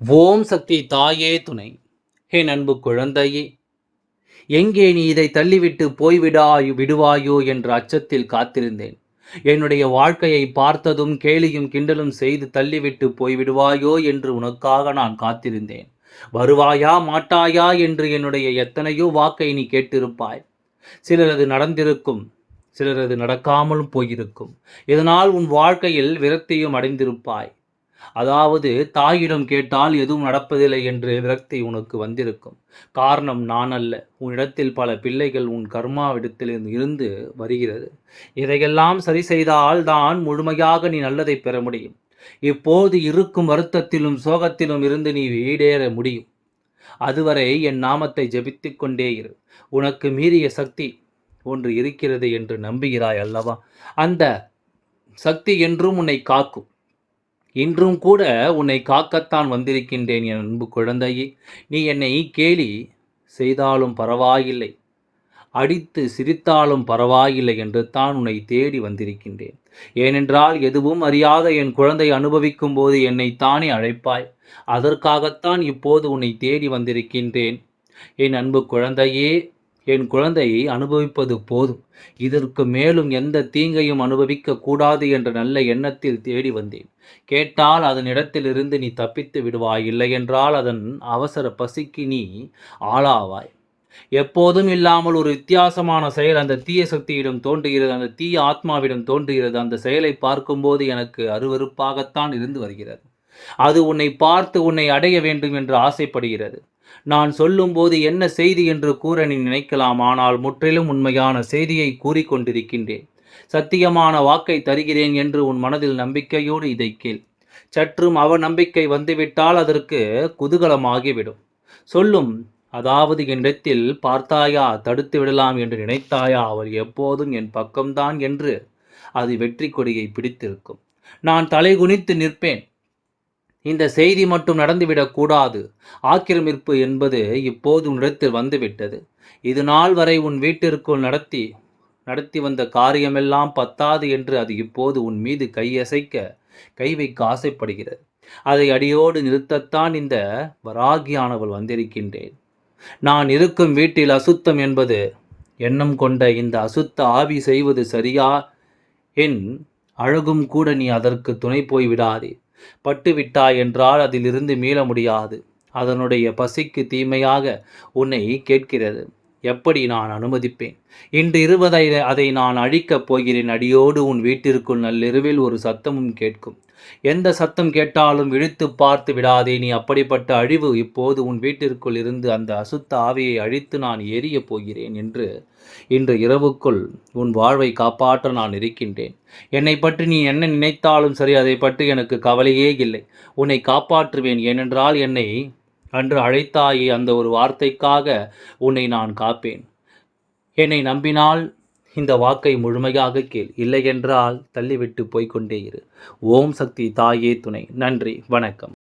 ஓம் சக்தி தாயே துணை. ஹே அன்பு குழந்தையே எங்கே நீ இதை தள்ளிவிட்டு போய்விடாய் விடுவாயோ என்ற அச்சத்தில் காத்திருந்தேன். என்னுடைய வாழ்க்கையை பார்த்ததும் கேலியும் கிண்டலும் செய்து தள்ளிவிட்டு போய்விடுவாயோ என்று உனக்காக நான் காத்திருந்தேன். வருவாயா மாட்டாயா என்று என்னுடைய எத்தனையோ வாக்கை நீ கேட்டிருப்பாய். சிலரது நடந்திருக்கும் சிலரது நடக்காமலும் போயிருக்கும். இதனால் உன் வாழ்க்கையில் விரக்தியும் அடைந்திருப்பாய். அதாவது தாயிடம் கேட்டால் எதுவும் நடப்பதில்லை என்று விரக்தி உனக்கு வந்திருக்கும். காரணம் நான் அல்ல உன்னிடத்தில் பல பிள்ளைகள் உன் கர்மாவிடத்தில் இருந்து வருகிறது. இதையெல்லாம் சரி செய்தால் தான் முழுமையாக நீ நல்லதை பெற முடியும். இப்போது இருக்கும் வருத்தத்திலும் சோகத்திலும் இருந்து நீ வீடேற முடியும். அதுவரை என் நாமத்தை ஜபித்து கொண்டே இரு. உனக்கு மீறிய சக்தி ஒன்று இருக்கிறது என்று நம்புகிறாய் அல்லவா? அந்த சக்தி என்றும் உன்னை காக்கும். இன்றும் கூட உன்னை காக்கத்தான் வந்திருக்கின்றேன் என் அன்பு குழந்தையே. நீ என்னை கேலி செய்தாலும் பரவாயில்லை. அடித்து சிரித்தாலும் பரவாயில்லை என்று தான் உன்னை தேடி வந்திருக்கின்றேன். ஏனென்றால் எதுவும் அறியாத என் குழந்தை அனுபவிக்கும் போது என்னை தானே அழைப்பாய். அதற்காகத்தான் இப்போது உன்னை தேடி வந்திருக்கின்றேன். என் அன்பு குழந்தையே என் குழந்தையை அனுபவிப்பது போதும். இதற்கு மேலும் எந்த தீங்கையும் அனுபவிக்க கூடாது என்ற நல்ல எண்ணத்தில் தேடி வந்தேன். கேட்டால் அதன் இடத்திலிருந்து நீ தப்பித்து விடுவாய் இல்லை என்றால் அதன் அவசர பசிக்கு நீ ஆளாவாய். எப்போதும் இல்லாமல் ஒரு வித்தியாசமான செயல் அந்த தீய சக்தியிடம் தோன்றுகிறது அந்த தீய ஆத்மாவிடம் தோன்றுகிறது. அந்த செயலை பார்க்கும்போது எனக்கு அருவறுப்பாகத்தான் இருந்து வருகிறது. அது உன்னை பார்த்து உன்னை அடைய வேண்டும் என்று ஆசைப்படுகிறது. நான் சொல்லும்போது என்ன செய்தி என்று கூற நீ நினைக்கலாம் ஆனால் முற்றிலும் உண்மையான செய்தியை கூறிக்கொண்டிருக்கின்றேன். சத்தியமான வாக்கை தருகிறேன் என்று உன் மனதில் நம்பிக்கையோடு இதை கேள். சற்றும் அவ நம்பிக்கை வந்துவிட்டால் அதற்கு குதூகலமாகிவிடும். சொல்லும் அதாவது என்னிடத்தில் பார்த்தாயா தடுத்து விடலாம் என்று நினைத்தாயா அவள் எப்போதும் என் பக்கம்தான் என்று அது வெற்றி கொடியை பிடித்திருக்கும். நான் தலைகுனித்து நிற்பேன். இந்த செய்தி மட்டும் நடந்துவிடக்கூடாது ஆக்கிரமிப்பு என்பது இப்போது உன்னிடத்தில் வந்துவிட்டது. இது நாள் வரை உன் வீட்டிற்குள் நடத்தி நடத்தி வந்த காரியமெல்லாம் பத்தாது என்று அது இப்போது உன் மீது கையசைக்க கை வைக்க ஆசைப்படுகிறது. அதை அடியோடு நிறுத்தத்தான் இந்த வராகியானவள் வந்திருக்கின்றேன். நான் இருக்கும் வீட்டில் அசுத்தம் என்பது எண்ணம் கொண்ட இந்த அசுத்த ஆவி செய்வது சரியா? என் அழகும் கூட நீ அதற்கு துணை போய் விடாதே. பட்டு விட்டாய் என்றால் அதிலிருந்து மீள முடியாது. அதனுடைய பசிக்கு தீமையாக உன்னை கேட்கிறது. எப்படி நான் அனுமதிப்பேன்? இன்று இருவதை அதை நான் அழிக்கப் போகிறேன். அடியோடு உன் வீட்டிற்குள் நள்ளிரவில் ஒரு சத்தமும் கேட்கும். எந்த சத்தம் கேட்டாலும் இழுத்து பார்த்து விடாதே நீ அப்படிப்பட்ட அழிவு இப்போது உன் வீட்டிற்குள் இருந்து அந்த அசுத்த ஆவியை அழித்து நான் எரியப் போகிறேன் என்று இன்று இரவுக்குள் உன் வாழ்வை காப்பாற்ற நான் இருக்கின்றேன். என்னை பற்றி நீ என்ன நினைத்தாலும் சரி அதை பற்றி எனக்கு கவலையே இல்லை. உன்னை காப்பாற்றுவேன். ஏனென்றால் என்னை அன்று அழைத்தாயே அந்த ஒரு வார்த்தைக்காக உன்னை நான் காப்பேன். என்னை நம்பினால் இந்த வாக்கை முழுமையாக கேள். இல்லையென்றால் தள்ளிவிட்டு போய்கொண்டே இரு. ஓம் சக்தி தாயே துணை. நன்றி. வணக்கம்.